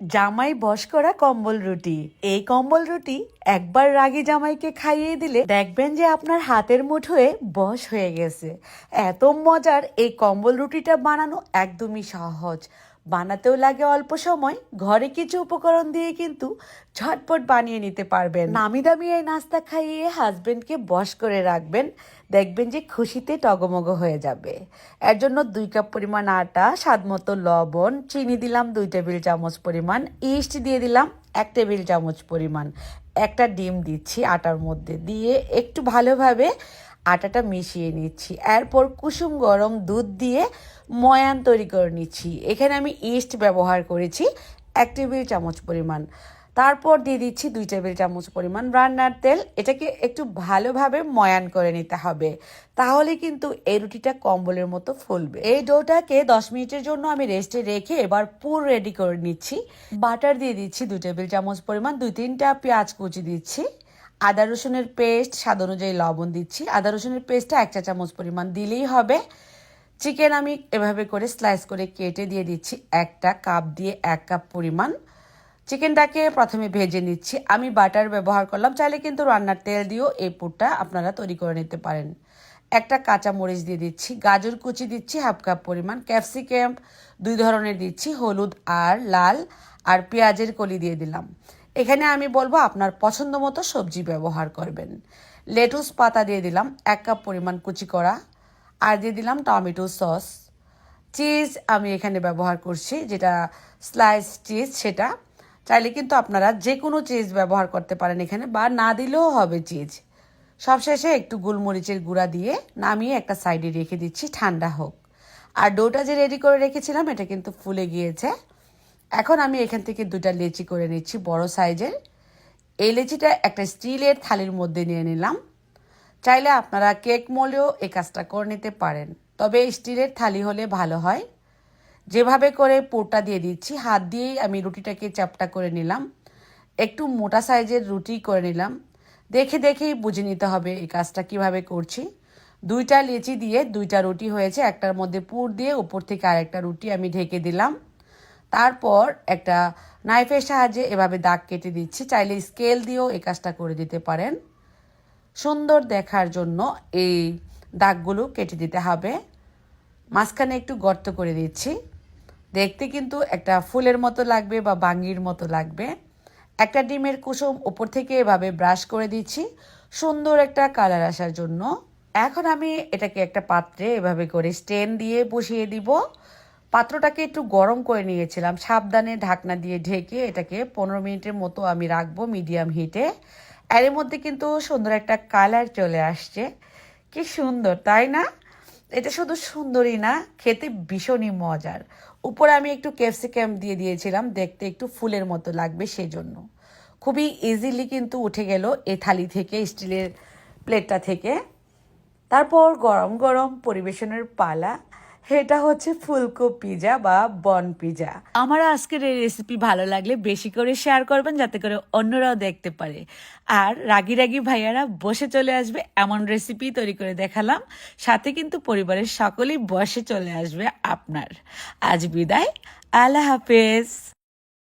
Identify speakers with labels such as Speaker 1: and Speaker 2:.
Speaker 1: জামাই বস করা কম্বল রুটি। এই কম্বল রুটি একবার রাগী জামাইকে খাইয়ে দিলে দেখবেন যে আপনার হাতের মুঠোয় বস হয়ে গেছে। এত মজার এই কম্বল রুটিটা বানানো একদমই সহজ। বানাতেও লাগে অল্প সময়, ঘরে কিছু উপকরণ দিয়ে কিন্তু ঝটপট বানিয়ে নিতে পারবেন। নামি দামি এই নাস্তা খাইয়ে হাজবেন্ডকে বশ করে রাখবেন, দেখবেন যে খুশিতে টগমগ হয়ে যাবে। এর জন্য দুই কাপ পরিমাণ আটা, স্বাদ মতো লবণ, চিনি দিলাম দুই টেবিল চামচ পরিমাণ, ইস্ট দিয়ে দিলাম এক টেবিল চামচ পরিমাণ। একটা ডিম দিচ্ছি আটার মধ্যে দিয়ে একটু ভালোভাবে আটাটা মিশিয়ে নিচ্ছি। এরপর কুসুম গরম দুধ দিয়ে ময়ান তৈরি করে নিচ্ছি। এখানে আমি ইস্ট ব্যবহার করেছি এক টেবিল চামচ পরিমাণ। তারপর দিয়ে দিচ্ছি দুই টেবিল চামচ পরিমাণ রান্নার তেল। এটাকে একটু ভালোভাবে ময়ান করে নিতে হবে। তাহলে কিন্তু এই রুটিটা কম্বলের মতো ফুলবে। এই ডোটাকে দশ মিনিটের জন্য আমি রেস্টে রেখে এবার পুর রেডি করে নিচ্ছি। বাটার দিয়ে দিচ্ছি দুই টেবিল চামচ পরিমাণ, দুই তিনটা পেঁয়াজ কুচি দিচ্ছি। আদা রসুনের পেস্ট স্বাদ অনুযায়ী লবণ দিচ্ছি। আদা রসুনের পেস্টটা এক চা চামচ পরিমাণ দিলেই হবে। চিকেন আমি এভাবে করে স্লাইস করে কেটে দিয়ে দিচ্ছি। একটা কাপ দিয়ে এক কাপ পরিমাণ। চিকেনটাকে প্রথমে ভেজে নিচ্ছি। আমি বাটার ব্যবহার করলাম। চাইলে কিন্তু রান্নার তেল দিয়েও এই পুরটা আপনারা তৈরি করে নিতে পারেন। একটা কাঁচা মরিচ দিয়ে দিচ্ছি, গাজর কুচি দিচ্ছি, হাফ কাপ পরিমাণ, ক্যাপসিকাম দুই ধরনের দিচ্ছি, হলুদ আর লাল, আর পেঁয়াজের কলি দিয়ে দিলাম। এখানে আমি বলব আপনার পছন্দ মতো সবজি ব্যবহার করবেন। লেটুস পাতা দিয়ে দিলাম, এক কাপ পরিমাণ কুচি করা, আর দিয়ে দিলাম টমেটো সস। চিজ আমি এখানে ব্যবহার করছি, যেটা স্লাইস চিজ সেটা। চাইলে কিন্তু আপনারা যে কোনো চিজ ব্যবহার করতে পারেন এখানে, বা না দিলেও হবে চিজ। সবশেষে একটু গোলমরিচের গুঁড়া দিয়ে নামিয়ে একটা সাইডে রেখে দিচ্ছি, ঠান্ডা হোক। আর ডোটা যে রেডি করে রেখেছিলাম, এটা কিন্তু ফুলে গিয়েছে। এখন আমি এখান থেকে দুটা লেচি করে নিচ্ছি, বড় সাইজের। এই লেচিটা একটা স্টিলের থালির মধ্যে নিয়ে নিলাম। চাইলে আপনারা কেক মোলেও এই কাজটা করে নিতে পারেন। তবে স্টিলের থালি হলে ভালো হয়। যেভাবে করে পোরটা দিয়ে দিচ্ছি, হাত দিয়েই আমি রুটিটাকে চ্যাপটা করে নিলাম। একটু মোটা সাইজের রুটি করে নিলাম। দেখে দেখেই বুঝে নিতে হবে এই কাজটা কীভাবে করছি। দুইটা লেচি দিয়ে দুইটা রুটি হয়েছে, একটার মধ্যে পুর দিয়ে উপর থেকে আরেকটা রুটি আমি ঢেকে দিলাম। তারপর একটা নাইফের সাহায্যে এভাবে দাগ কেটে দিচ্ছি, চাইলে স্কেল দিয়েও এই কাজটা করে দিতে পারেন। সুন্দর দেখার জন্য এই দাগগুলো কেটে দিতে হবে। মাঝখানে একটু গর্ত করে দিচ্ছি। দেখতে কিন্তু একটা ফুলের মতো লাগবে বা বাঙ্গির মতো লাগবে। একটা ডিমের কুসুম ওপর থেকে এভাবে ব্রাশ করে দিচ্ছি। সুন্দর একটা কালার আসার জন্য। এখন আমি এটাকে একটা পাত্রে এভাবে করে স্টেন দিয়ে বসিয়ে দিব। পাত্রটাকে একটু গরম করে নিয়েছিলাম। সাবধানে ঢাকনা দিয়ে ঢেকে এটাকে পনেরো মিনিটের মতো আমি রাখব মিডিয়াম হিটে। এর মধ্যে কিন্তু সুন্দর একটা কালার চলে আসছে। কি সুন্দর, তাই না? এটা শুধু সুন্দরী না, খেতে ভীষণই মজার। উপরে আমি একটু ক্যাপসিকাম দিয়ে দিয়েছিলাম, দেখতে একটু ফুলের মতো লাগবে সেজন্য। খুবই ইজিলি কিন্তু উঠে গেল এ থালি থেকে, স্টিলের প্লেটটা থেকে। তারপর গরম গরম পরিবেশনের পালা। এটা হচ্ছে ফুলকো পিজা বা বন পিজা। আমার আজকের এই রেসিপি ভালো লাগলে বেশি করে শেয়ার করবেন যাতে করে অন্যরাও দেখতে পারে। আর রাগি রাগি ভাইয়ারা বসে চলে আসবে, এমন রেসিপি তৈরি করে দেখালাম। সাথে কিন্তু পরিবারের সকলেই বসে চলে আসবে আপনার। আজ বিদায়, আল্লাহ হাফেজ।